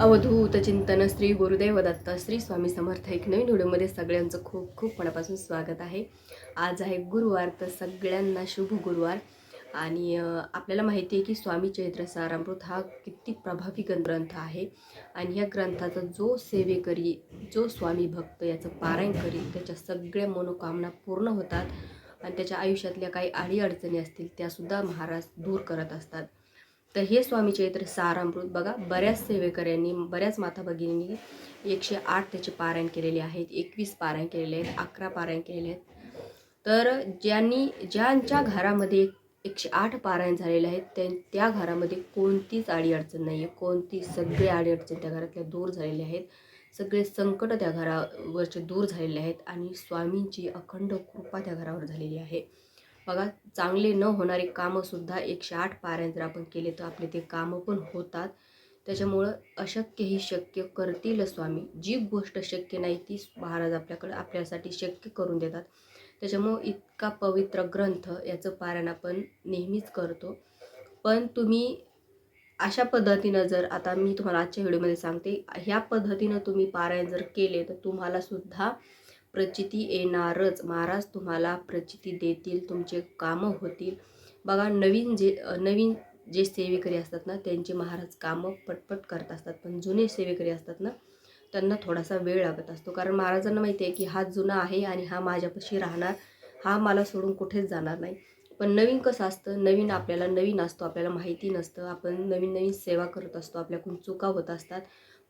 अवधूत चिंतन श्री गुरुदेव दत्त श्री स्वामी समर्थ एक नवीन व्हिडिओमध्ये सगळ्यांचं खूप खूप मनापासून स्वागत आहे. आज आहे गुरुवार तर सगळ्यांना शुभ गुरुवार. आणि आपल्याला माहिती आहे की स्वामी चैत्र सारामृत हा किती प्रभावी ग्रंथ आहे. आणि या ग्रंथाचा जो सेवेकरी जो स्वामी भक्त याचं पारायण करी त्याच्या सगळ्या मनोकामना पूर्ण होतात. आणि त्याच्या आयुष्यातल्या काही अडीअडचणी असतील त्यासुद्धा महाराज दूर करत असतात. तर हे स्वामी चैत्र सारामृत बघा बऱ्याच सेवेकऱ्यांनी बऱ्याच माता भगिनींनी एकशे आठ त्याचे पारायण केलेले आहेत एकवीस पारायण केलेले आहेत अकरा पारायण केलेले आहेत. तर ज्यांनी ज्यांच्या घरामध्ये एकशे आठ पारायण झालेले आहेत त्या त्या घरामध्ये कोणतीच अडीअडचण नाही आहे कोणती सगळे अडीअडचण त्या घरातल्या दूर झालेले आहेत. सगळे संकट त्या घरावरचे दूर झालेले आहेत आणि स्वामींची अखंड कृपा त्या घरावर झालेली आहे. बघा चांगले न होणारी कामंसुद्धा एकशे आठ पाऱ्यात जर आपण केले तर आपले ते कामं पण होतात. त्याच्यामुळं अशक्य ही शक्य करतील स्वामी. जी गोष्ट शक्य नाही ती महाराज आपल्याकडे आपल्यासाठी शक्य करून देतात. त्याच्यामुळं इतका पवित्र ग्रंथ याचं पारायण आपण नेहमीच करतो. पण तुम्ही अशा पद्धतीनं जर आता मी तुम्हाला आजच्या व्हिडिओमध्ये सांगते ह्या पद्धतीनं तुम्ही पारायण जर केले तर तुम्हालासुद्धा प्रचिती येणारच. महाराज तुम्हाला प्रचिती देतील तुमचे कामं होतील. बघा नवीन जे नवीन जे सेवेकरी असतात ना त्यांचे महाराज कामं पटपट करत असतात. पण जुने सेवेकरी असतात ना त्यांना थोडासा वेळ लागत असतो. कारण महाराजांना माहिती आहे की हा जुना आहे आणि हा माझ्यापाशी राहणार. हा मला सोडून कुठेच जाणार नाही. पण नवीन कसं असतं? नवीन आपल्याला नवीन असतो आपल्याला माहिती नसतं. आपण नवीन नवीन सेवा करत असतो आपल्याकडून चुका होत असतात.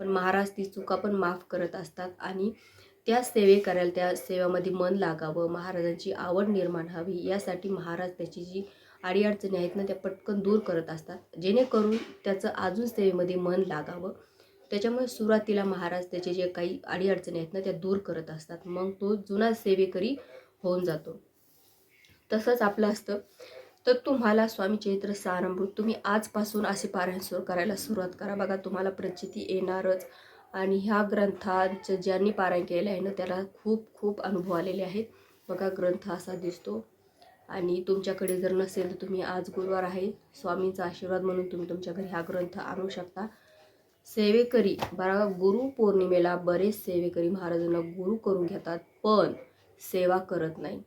पण महाराज ती चुका पण माफ करत असतात. आणि त्या सेवे करायला त्या सेवेमध्ये मन लागावं महाराजांची आवड निर्माण हवी यासाठी महाराज त्याची जी अडीअडचणी आहेत ना त्या पटकन दूर करत असतात. जेणेकरून त्याचं अजून सेवेमध्ये मन लागावं. त्याच्यामुळे सुरुवातीला महाराज त्याचे जे काही अडीअडचणी आहेत ना त्या दूर करत असतात. मग तो जुना सेवेकरी होऊन जातो. तसंच आपलं असतं. तर तुम्हाला स्वामी चैत्र सारामृत तुम्ही आजपासून असे पारायण सुरू करायला सुरुवात करा. बघा तुम्हाला प्रचिती येणारच. आणि ह्या ग्रंथांचं ज्यांनी पारायण केलं आहे ना त्याला खूप खूप अनुभव आलेले आहेत. बघा ग्रंथ असा दिसतो. आणि तुमच्याकडे जर नसेल तर तुम्ही आज गुरुवार आहे. स्वामींचा आशीर्वाद म्हणून तुम्ही तुमच्या घरी हा ग्रंथ आणू शकता. सेवेकरी बरा गुरु पौर्णिमेला बरेच सेवेकरी महाराजांना गुरु करून घेतात पण सेवा करत नाही.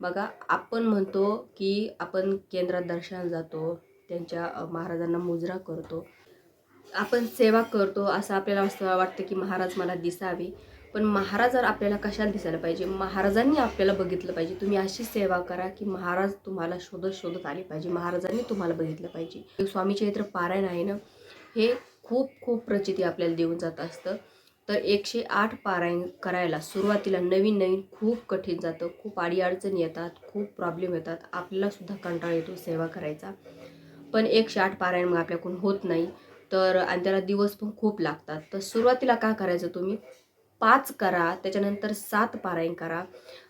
बघा आपण म्हणतो की आपण केंद्रात दर्शन जातो त्यांच्या महाराजांना मुजरा करतो. आपण सेवा करतो असं आपल्याला असं वाटतं की महाराज मला दिसावे. पण महाराज जर आपल्याला कशाला दिसायला पाहिजे? महाराजांनी आपल्याला बघितलं पाहिजे. तुम्ही अशी सेवा करा की महाराज तुम्हाला शोधत शोधत आले पाहिजे. महाराजांनी तुम्हाला बघितलं पाहिजे. स्वामी चैत्र पारायण आहे ना हे खूप खूप प्रचिती आपल्याला देऊन जात असतं. तर एकशे आठ पारायण करायला सुरुवातीला नवीन नवीन खूप कठीण जातं. खूप अडीअडचणी येतात खूप प्रॉब्लेम येतात. आपल्यालासुद्धा कंटाळा येतो सेवा करायचा. पण एकशे आठ पारायण मग आपल्याकडून होत नाही. तर आणि त्याला दिवस पण खूप लागतात. तर सुरुवातीला काय करायचं तुम्ही? पाच करा त्याच्यानंतर सात पारायण करा.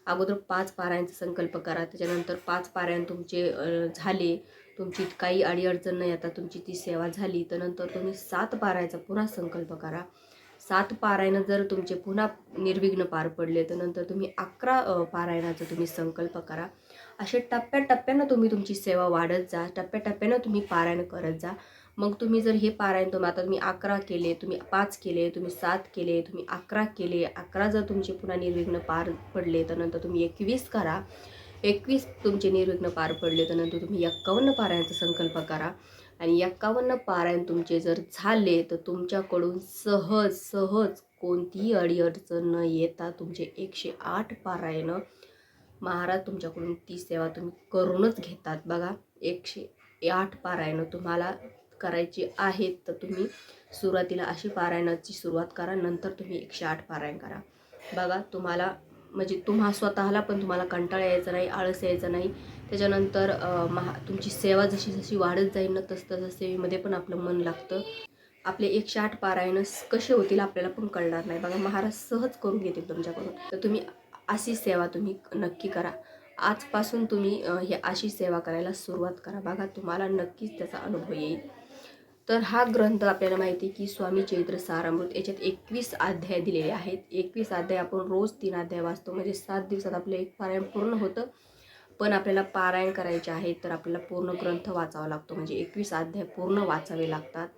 अगोदर पाच पारायणचा संकल्प करा. त्याच्यानंतर पाच पारायण तुमचे झाले. तुमची काही अडीअडचण नाही. आता तुमची ती सेवा झाली. तर नंतर तुम्ही सात पारायचा पुन्हा संकल्प करा. सात पारायणं जर तुमचे पुन्हा निर्विघ्न पार पडले तर नंतर तुम्ही अकरा पारायणाचा तुम्ही संकल्प करा. असे टप्प्याटप्प्यानं तुम्ही तुमची सेवा वाढत जा. टप्प्याटप्प्यानं तुम्ही पारायण करत जा. मग तुम्ही जर हे पारायण तुम्ही आता तुम्ही अकरा केले तुम्ही पाच केले तुम्ही सात केले तुम्ही अकरा केले अकरा जर तुमचे पुन्हा निर्विघ्न पार पडले तर नंतर तुम्ही एकवीस करा. एकवीस तुमचे निर्विघ्न पार पडले तर नंतर तुम्ही एक्कावन्न पारायणचा संकल्प करा. आणि एक्कावन्न पारायण तुमचे जर झाले तर तुमच्याकडून सहज सहज कोणतीही अडीअडचण न येता तुमचे एकशे आठ पारायणं महाराज तुमच्याकडून ती सेवा तुम्ही करूनच घेतात. बघा एकशे आठ पारायणं तुम्हाला करायची आहेत तर तुम्ही सुरुवातीला अशी पारायणाची सुरुवात करा नंतर तुम्ही एकशे आठ पारायण करा. बघा तुम्हाला म्हणजे तुम्हा स्वतःला पण तुम्हाला कंटाळा यायचा नाही आळस यायचा नाही. त्याच्यानंतर महा तुमची सेवा जशी जशी वाढत जाईल ना तसं तसं सेवेमध्ये पण आपलं मन लागतं. आपले एकशे आठ पारायण कसे होतील आपल्याला पण कळणार नाही. बघा महाराज सहज करून घेतील तुमच्याकडून. तर तुम्ही अशी सेवा तुम्ही नक्की करा. आजपासून तुम्ही हे अशी सेवा करायला सुरुवात करा. बघा तुम्हाला नक्कीच त्याचा अनुभव येईल. तर हा ग्रंथ आपल्याला माहिती आहे की स्वामी चैत्र सारामृत याच्यात एकवीस अध्याय दिलेले आहेत. एकवीस अध्याय आपण रोज तीन अध्याय वाचतो. म्हणजे सात दिवसात आपलं एक पारायण पूर्ण होतं. पण आपल्याला पारायण करायचे आहे तर आपल्याला पूर्ण ग्रंथ वाचावा लागतो. म्हणजे एकवीस अध्याय पूर्ण वाचावे लागतात.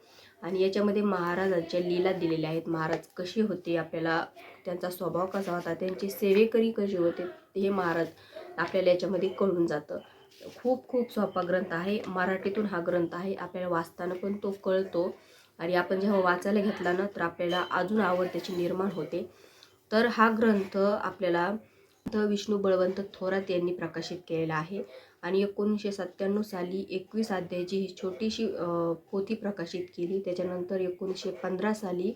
आणि याच्यामध्ये महाराजांच्या लीला दिलेल्या आहेत. महाराज कसे होते आपल्याला त्यांचा स्वभाव कसा होता त्यांची सेवेकरी कसे होते हे महाराज आपल्याला याच्यामध्ये कळून जातं. खूप खूप सोपा ग्रंथ आहे. मराठीतून हा ग्रंथ आहे. आपल्याला वाचताना पण तो कळतो. आणि आपण जेव्हा वाचायला घेतला ना तर आपल्याला अजून आवड त्याची निर्माण होते. तर हा ग्रंथ आपल्याला थ विष्णू बळवंत थोरात यांनी प्रकाशित केलेला आहे. आणि एकोणीसशे सत्त्याण्णव साली एकवीस अध्यायाची ही छोटीशी पोथी प्रकाशित केली. त्याच्यानंतर एकोणीसशे पंधरा साली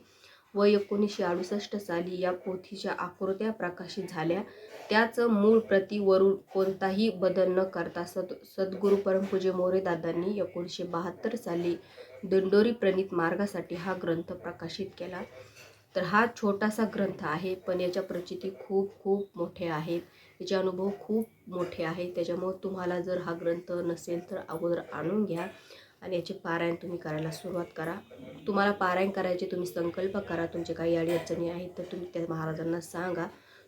व एकोणीसशे अडुसष्ट साली या पोथीच्या आकृत्या प्रकाशित झाल्या. त्याच मूळ प्रतीवरून कोणताही बदल न करता सद सद्गुरू परमपूजे मोरेदादांनी एकोणीसशे बहात्तर साली दिंडोरी प्रणित मार्गासाठी हा ग्रंथ प्रकाशित केला. तर हा छोटासा ग्रंथ आहे पण याच्या प्रचिती खूप खूप मोठे आहेत. याचे अनुभव खूप मोठे आहेत. त्याच्यामुळं तुम्हाला जर हा ग्रंथ नसेल तर अगोदर आणून घ्या. आणि याचे पारायण तुम्ही करायला सुरुवात करा. तुम्हाला पारायण करायचे तुम्ही संकल्प करा. तुमचे काही अडीअडचणी आहेत तर तुम्ही त्या महाराजांना सांगा.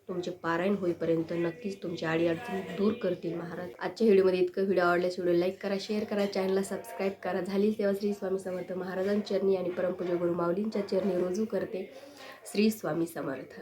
तुमचे पारायण होईपर्यंत नक्कीच तुमच्या अडीअडचणी दूर करतील महाराज. आजच्या व्हिडिओमध्ये इतकं व्हिडिओ आवडल्यास व्हिडिओ लाईक करा शेअर करा चॅनलला सबस्क्राईब करा. झाली तेव्हा श्री स्वामी समर्थ महाराजांच्या चरणी आणि परमपूज्य गुरु माऊलींच्या चरणी रुजू करते. श्री स्वामी समर्थ.